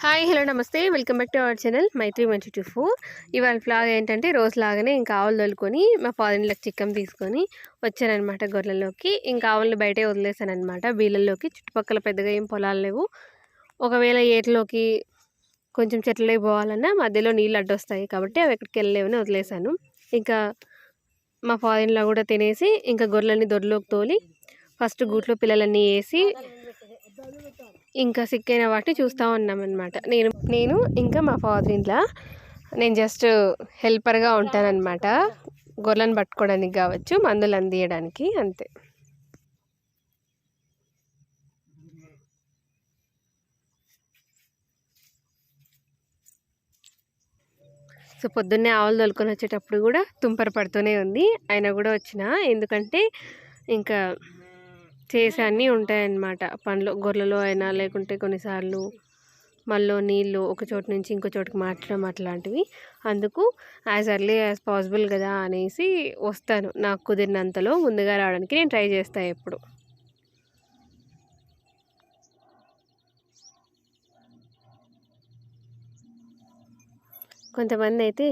Hi hello నమస్తే. Welcome back to our channel Maitri మంచి టూ ఫోర్. ఇవాళ ఫ్లాగ్ ఏంటంటే రోజు లాగానే ఇంకా ఆవులు తోలుకొని మా ఫాదర్లకు చిక్కం తీసుకొని వచ్చానమాట గొర్రెల్లోకి. ఇంకా ఆవులను బయటే వదిలేసానమాట బీళ్ళల్లోకి చుట్టుపక్కల పెద్దగా ఏం పొలాలు లేవు. ఒకవేళ ఏట్లోకి కొంచెం చెట్లలోకి పోవాలన్నా మధ్యలో నీళ్ళు అడ్డొస్తాయి కాబట్టి అవి ఎక్కడికి వెళ్ళలేవని వదిలేసాను ఇంకా మా ఫాదర్లో కూడా తినేసి ఇంకా గొర్రెలన్నీ దొడ్లోకి తోలి ఫస్ట్ గూట్లో పిల్లలన్నీ వేసి ఇంకా సిక్కైన వాటిని చూస్తూ ఉన్నామన్నమాట. నేను నేను ఇంకా మా ఫాదర్ ఇంట్లో నేను జస్ట్ హెల్పర్గా ఉంటానన్నమాట. గొర్రెలను పట్టుకోవడానికి కావచ్చు మందులు అందియడానికి అంతే. సో పొద్దున్నే ఆవులు తోలుకొని వచ్చేటప్పుడు కూడా తుంపర పడుతూనే ఉంది. అయినా కూడా వచ్చిన. ఎందుకంటే ఇంకా చేసే అన్నీ ఉంటాయన్నమాట. పండ్లు గొర్రెలో అయినా లేకుంటే కొన్నిసార్లు మళ్ళీ నీళ్ళు ఒక చోటు నుంచి ఇంకో చోటుకి మార్చడం అట్లాంటివి. అందుకు యాజ్ ఎర్లీ యాజ్ పాసిబుల్ కదా అనేసి వస్తాను. నాకు కుదిరినంతలో ముందుగా రావడానికి నేను ట్రై చేస్తాను ఎప్పుడు. కొంతమంది అయితే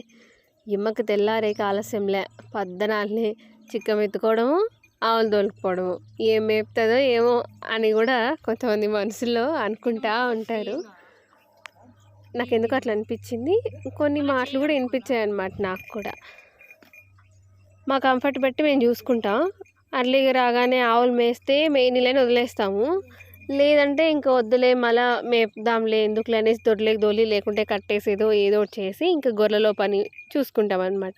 ఇమ్మకి తెల్లారేక ఆలస్యంలే పద్దనాలనే చిక్కం ఎత్తుకోవడము ఆవులు తోలుకుపోవడము ఏం మేపుతుందో ఏమో అని కూడా కొంతమంది మనసులో అనుకుంటా ఉంటారు. నాకు ఎందుకు అట్లా అనిపించింది. కొన్ని మాటలు కూడా వినిపించాయి అనమాట నాకు కూడా. మా కంఫర్ట్ బట్టి మేము చూసుకుంటాం. అర్లీగా రాగానే ఆవులు మేస్తే మేనీలని వదిలేస్తాము. లేదంటే ఇంకా వద్దులే మళ్ళా మేపుదాంలే ఎందుకులే అనేసి దొడ్లేకి దోలి లేకుంటే కట్టేసేదో ఏదో ఒకటి చేసి ఇంకా గొర్రెలో పని చూసుకుంటాం అనమాట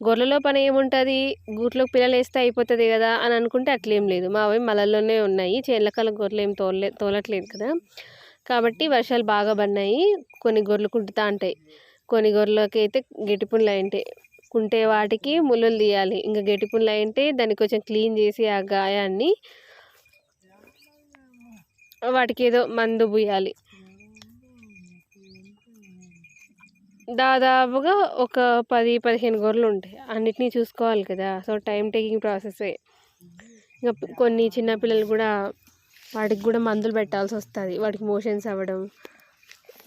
గొర్రెలో పని ఏముంటుంది? గూట్లోకి పిల్లలు వేస్తే అయిపోతుంది కదా అని అనుకుంటే అట్లేం లేదు. మావి మలల్లోనే ఉన్నాయి. చేళ్ళకాల గొర్రెలు ఏం తోలలే తోలట్లేదు కదా. కాబట్టి వర్షాలు బాగా పడినాయి. కొన్ని గొర్రెలు కుంటుతా ఉంటాయి. కొన్ని గొర్రెలకి అయితే గెటిపుండ్లు అయింటాయి. కుంటే వాటికి ముళ్ళులు తీయాలి. ఇంకా గట్టిపుండ్లు అయింటే దాన్ని కొంచెం క్లీన్ చేసి ఆ గాయాన్ని వాటికి ఏదో మందు పూయాలి. దాదాపుగా ఒక పది పదిహేను గొర్రెలు ఉంటాయి. అన్నిటినీ చూసుకోవాలి కదా. సో టైం టేకింగ్ ప్రాసెసే ఇంకా కొన్ని చిన్నపిల్లలు కూడా వాటికి కూడా మందులు పెట్టాల్సి వస్తుంది. వాటికి మోషన్స్ అవ్వడం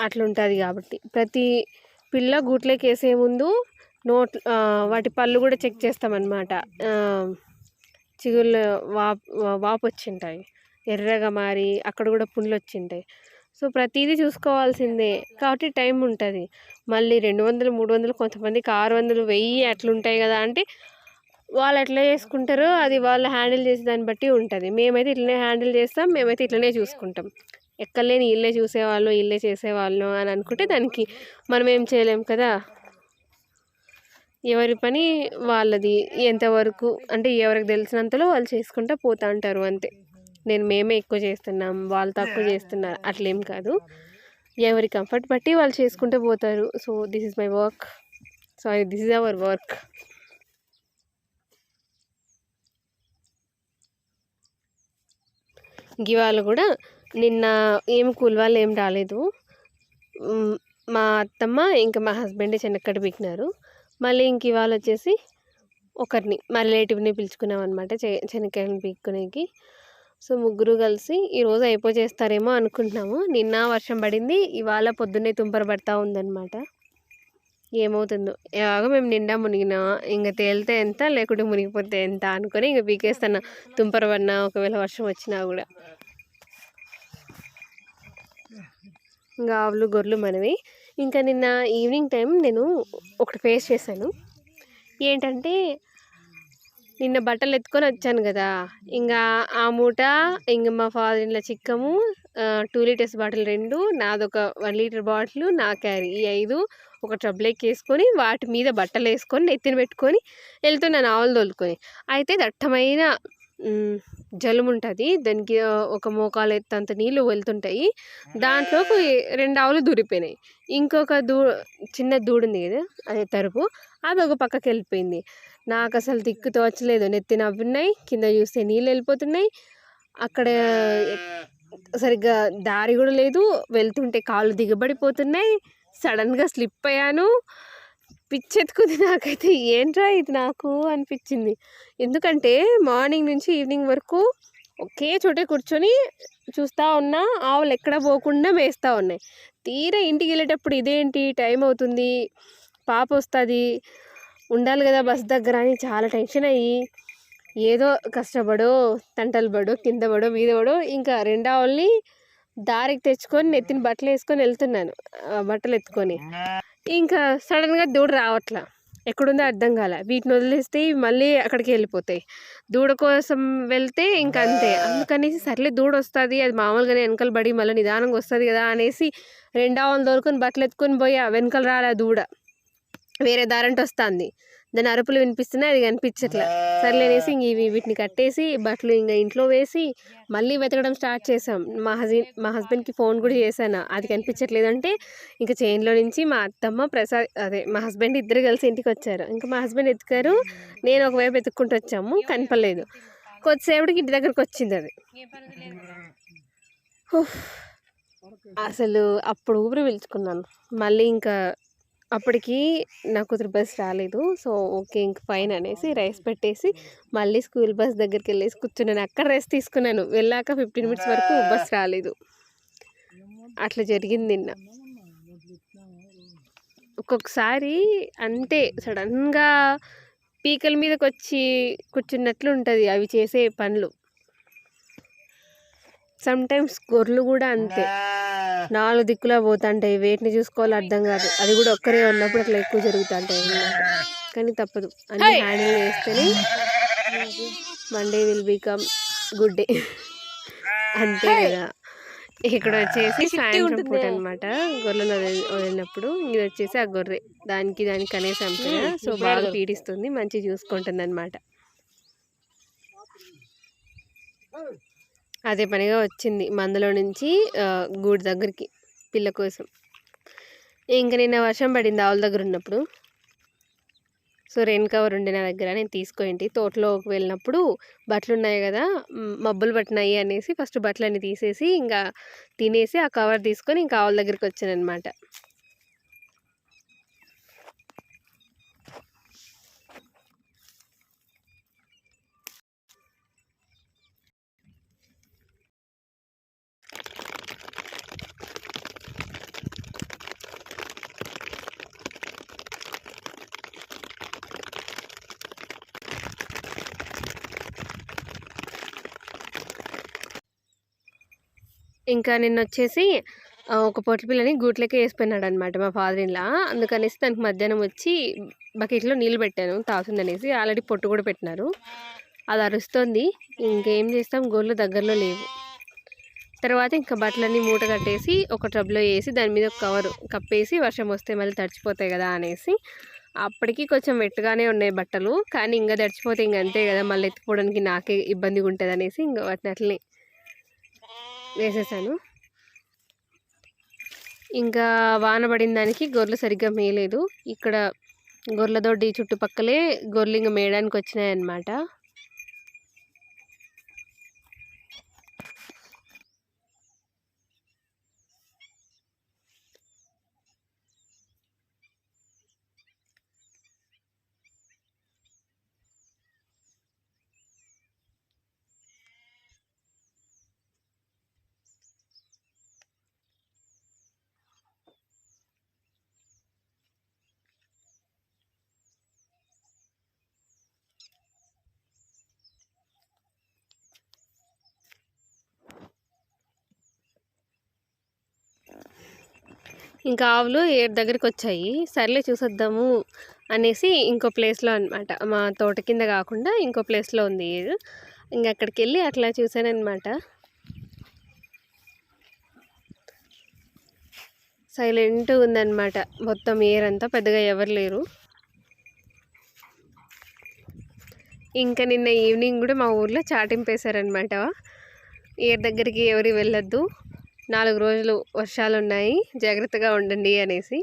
అట్లుంటుంది కాబట్టి. ప్రతి పిల్ల గూట్లోకి వేసే ముందు నోట్ వాటి పళ్ళు కూడా చెక్ చేస్తామన్నమాట. చిగుళ్ళు వాపు వాపు వచ్చింటాయి ఎర్రగా మారి అక్కడ కూడా పుండ్లు వచ్చింటాయి సో ప్రతిదీ చూసుకోవాల్సిందే. కాబట్టి టైం ఉంటుంది. మళ్ళీ రెండు వందలు మూడు వందలు కొంతమందికి ఆరు వందలు వెయ్యి అట్లుంటాయి కదా అంటే వాళ్ళు ఎట్లా చేసుకుంటారో అది వాళ్ళు హ్యాండిల్ చేసే దాన్ని బట్టి ఉంటుంది. మేమైతే ఇట్లనే హ్యాండిల్ చేస్తాం మేమైతే ఇట్లనే చూసుకుంటాం. ఎక్కడలేని ఇల్లే చూసేవాళ్ళు ఇల్లే చేసేవాళ్ళు అని అనుకుంటే దానికి మనం ఏం చేయలేం కదా? ఎవరి పని వాళ్ళది. ఎంతవరకు అంటే ఎవరికి తెలిసినంతలో వాళ్ళు చేసుకుంటూ పోతూ ఉంటారు అంతే. నేను మేమే ఎక్కువ చేస్తున్నాం వాళ్ళు తక్కువ చేస్తున్నారు అట్లేం కాదు. ఎవరి కంఫర్ట్ బట్టి వాళ్ళు చేసుకుంటూ పోతారు. So this is my work sorry this is our work ఇవాళ కూడా నిన్న ఏం కూలి వాళ్ళు ఏం రాలేదు. మా అత్తమ్మ ఇంకా మా హస్బెండ్ చెనక్కడ పీకినారు. మళ్ళీ ఇంక ఇవాళ వచ్చేసి ఒకరిని మా రిలేటివ్ని పిలుచుకున్నాం అనమాట చెనక్కాయలను పీక్కునేకి. సో ముగ్గురు కలిసి ఈరోజు అయిపో చేస్తారేమో అనుకుంటున్నాము. నిన్న వర్షం పడింది ఇవాళ పొద్దున్నే తుంపర పడతా ఉందన్నమాట. ఏమవుతుందో ఎలాగో మేము నిండా మునిగినా ఇంకా తేలితే ఎంత లేకుంటే మునిగిపోతే ఎంత అనుకొని ఇంకా పీకేస్తాను తుంపర పడినా ఒకవేళ వర్షం వచ్చినా కూడా. ఇంకా ఆవులు గొర్రెలు మనవి. ఇంకా నిన్న ఈవినింగ్ టైం నేను ఒకటి ఫేస్ చేశాను. ఏంటంటే నిన్న బట్టలు ఎత్తుకొని వచ్చాను కదా ఇంకా ఆ మూట ఇంకా మా ఫాదర్ ఇంట్లో చిక్కము టూ లీటర్స్ బాటిల్ రెండు నాదొక వన్ లీటర్ బాటిల్ నా క్యారీ ఈ ఐదు ఒక ట్రబ్లెక్ వేసుకొని వాటి మీద బట్టలు వేసుకొని నెత్తిన పెట్టుకొని వెళ్తున్నాను ఆవులు తోలుకొని. అయితే దట్టమైన జలం ఉంటుంది దానికి ఒక మోకాలు ఎత్తంత నీళ్ళు వెళ్తుంటాయి దాంట్లో రెండు ఆవులు దూరిపోయినాయి. ఇంకొక దూ చిన్న దూడుంది కదా అదే తరుపు అది ఒక పక్కకి వెళ్ళిపోయింది. నాకు అసలు దిక్కు తోచలేదు. నెత్తి నవ్వున్నాయి కింద చూస్తే నీళ్ళు వెళ్ళిపోతున్నాయి. అక్కడ సరిగ్గా దారి కూడా లేదు. వెళ్తుంటే కాళ్ళు దిగబడిపోతున్నాయి. సడన్గా స్లిప్ అయ్యాను. పిచ్చెత్తుకుంది నాకైతే. ఏంట్రా ఇది నాకు? అనిపించింది. ఎందుకంటే మార్నింగ్ నుంచి ఈవినింగ్ వరకు ఒకే చోటే కూర్చొని చూస్తూ ఉన్నా ఆవులు ఎక్కడ పోకుండా మేస్తూ ఉన్నాయి. తీరా ఇంటికి వెళ్ళేటప్పుడు ఇదేంటి? టైం అవుతుంది. పాప వస్తుంది ఉండాలి కదా బస్ దగ్గర అని చాలా టెన్షన్ అయ్యి ఏదో కష్టపడో తంటలు పడో కింద పడో మీద పడో ఇంకా రెండు దారికి తెచ్చుకొని నెత్తిన బట్టలు వేసుకొని వెళ్తున్నాను బట్టలు ఎత్తుకొని. ఇంకా సడన్గా దూడ రావట్లా. ఎక్కడుందో అర్థం కాలే. వీటిని వదిలేస్తే మళ్ళీ అక్కడికి వెళ్ళిపోతాయి. దూడ కోసం వెళ్తే ఇంకా అంతే. అందుకనేసి సర్లే దూడ వస్తుంది అది మామూలుగానే వెనకలు పడి మళ్ళీ నిదానంగా వస్తుంది కదా అనేసి రెండు దొరుకుని బట్టలు ఎత్తుకొని పోయా వెనకలు రాలే దూడ. వేరే దారంటే వస్తుంది. దాని అరుపులు వినిపిస్తున్నాయి అది కనిపించట్లే. సర్లేనేసి ఇంక ఇవి వీటిని కట్టేసి బట్టలు ఇంకా ఇంట్లో వేసి మళ్ళీ వెతకడం స్టార్ట్ చేసాం మా హస్బెండ్ మా హస్బెండ్కి ఫోన్ కూడా చేశాను. అది కనిపించట్లేదు అంటే ఇంకా చైన్లో నుంచి మా అత్తమ్మ ప్రసాద్ అదే మా హస్బెండ్ ఇద్దరు కలిసి ఇంటికి వచ్చారు. ఇంకా మా హస్బెండ్ ఎత్తుకారు. నేను ఒకవైపు ఎత్తుక్కుంటూ వచ్చాము. కనపలేదు కొద్దిసేపటికి ఇంటి దగ్గరకు వచ్చింది అది. అసలు అప్పుడు ఊపిరి పీల్చుకున్నాను. మళ్ళీ ఇంకా అప్పటికి నా కూతురు బస్ రాలేదు. సో ఓకే ఇంక ఫైన్ అనేసి రైస్ పెట్టేసి మళ్ళీ స్కూల్ బస్ దగ్గరికి వెళ్ళేసి కూర్చున్నాను. అక్కడ రెస్ట్ తీసుకున్నాను. వెళ్ళాక ఫిఫ్టీన్ మినిట్స్ వరకు బస్ రాలేదు. అట్లా జరిగింది నిన్న. ఒక్కొక్కసారి అంతే. సడన్గా పీకల మీదకి వచ్చి కూర్చున్నట్లు ఉంటుంది. అవి చేసే పనులు. సమ్టైమ్స్ గొర్రెలు కూడా అంతే. నాలుగు దిక్కులా పోతుంటాయి. వేటిని చూసుకోవాలో అర్థం కాదు. అది కూడా ఒక్కరే ఉన్నప్పుడు అట్లా ఎక్కువ జరుగుతుంటాయి కానీ తప్పదు. అన్ని హ్యాండిల్ చేస్తేనే one day will become good day. అంతే కదా. ఇక్కడ వచ్చేసి సాయంత్రం పూట అనమాట గొర్రెలు వదిలి- వదిలినప్పుడు ఇది వచ్చేసి ఆ గొర్రె. దానికి దానికి కనేసాం సో బాగా పీడిస్తుంది. మంచి చూసుకుంటుంది అనమాట అదే పనిగా వచ్చింది. మందులో నుంచి గూడి దగ్గరికి పిల్ల కోసం. ఇంకా నిన్న వర్షం పడింది ఆవుల దగ్గర ఉన్నప్పుడు. సో రెయిన్ కవర్ ఉండే నా దగ్గర నేను తీసుకోండి తోటలోకి వెళ్ళినప్పుడు బట్టలు ఉన్నాయి కదా మబ్బులు పట్టినాయి అనేసి ఫస్ట్ బట్టలన్నీ తీసేసి ఇంకా తినేసి ఆ కవర్ తీసుకొని ఇంకా ఆవుల దగ్గరికి వచ్చాను అనమాట ఇంకా నిన్న వచ్చేసి ఒక పొట్ల పిల్లని గూట్లకే వేసిపోయినాడు అనమాట మా ఫాదర్ ఇలా అందుకనేసి దానికి మధ్యాహ్నం వచ్చి బకెట్లో నీళ్ళు పెట్టాను తాగుతుందనేసి ఆల్రెడీ పొట్టు కూడా పెట్టినారు. అది అరుస్తుంది. ఇంకేం చేస్తాం? గోళ్ళు దగ్గరలో లేవు. తర్వాత ఇంకా బట్టలన్నీ మూట కట్టేసి ఒక టబ్లో వేసి దాని మీద ఒక కవర్ కప్పేసి వర్షం వస్తే మళ్ళీ తడిచిపోతాయి కదా అనేసి అప్పటికి కొంచెం వెట్టుగానే ఉన్నాయి బట్టలు. కానీ ఇంకా తడిచిపోతే ఇంక అంతే కదా మళ్ళీ ఎత్తుకోవడానికి నాకే ఇబ్బందిగా ఉంటుంది అనేసి ఇంకా వాటిని అట్లనే వేసేసాను. ఇంకా వాన పడిన దానికి గొర్రెలు సరిగ్గా మేయలేదు. ఇక్కడ గొర్రెల దొడ్డి చుట్టుపక్కలే గొర్రెలు ఇంకా మేయడానికి వచ్చినాయి అన్నమాట ఇంకా ఆవులు ఏడు దగ్గరికి వచ్చాయి సర్లే చూసొద్దాము అనేసి ఇంకో ప్లేస్లో అనమాట మా తోట కింద కాకుండా ఇంకో ప్లేస్లో ఉంది ఏరు ఇంకా అక్కడికి వెళ్ళి అట్లా చూశానమాట సైలెంట్ ఉందన్నమాట. మొత్తం ఏర్ అంతా పెద్దగా ఎవరు లేరు. ఇంకా నిన్న ఈవినింగ్ కూడా మా ఊర్లో చాటింపేశారనమాట ఏర్ దగ్గరికి ఎవరు వెళ్ళొద్దు. నాలుగు రోజులు వర్షాలు ఉన్నాయి జాగ్రత్తగా ఉండండి అనేసి.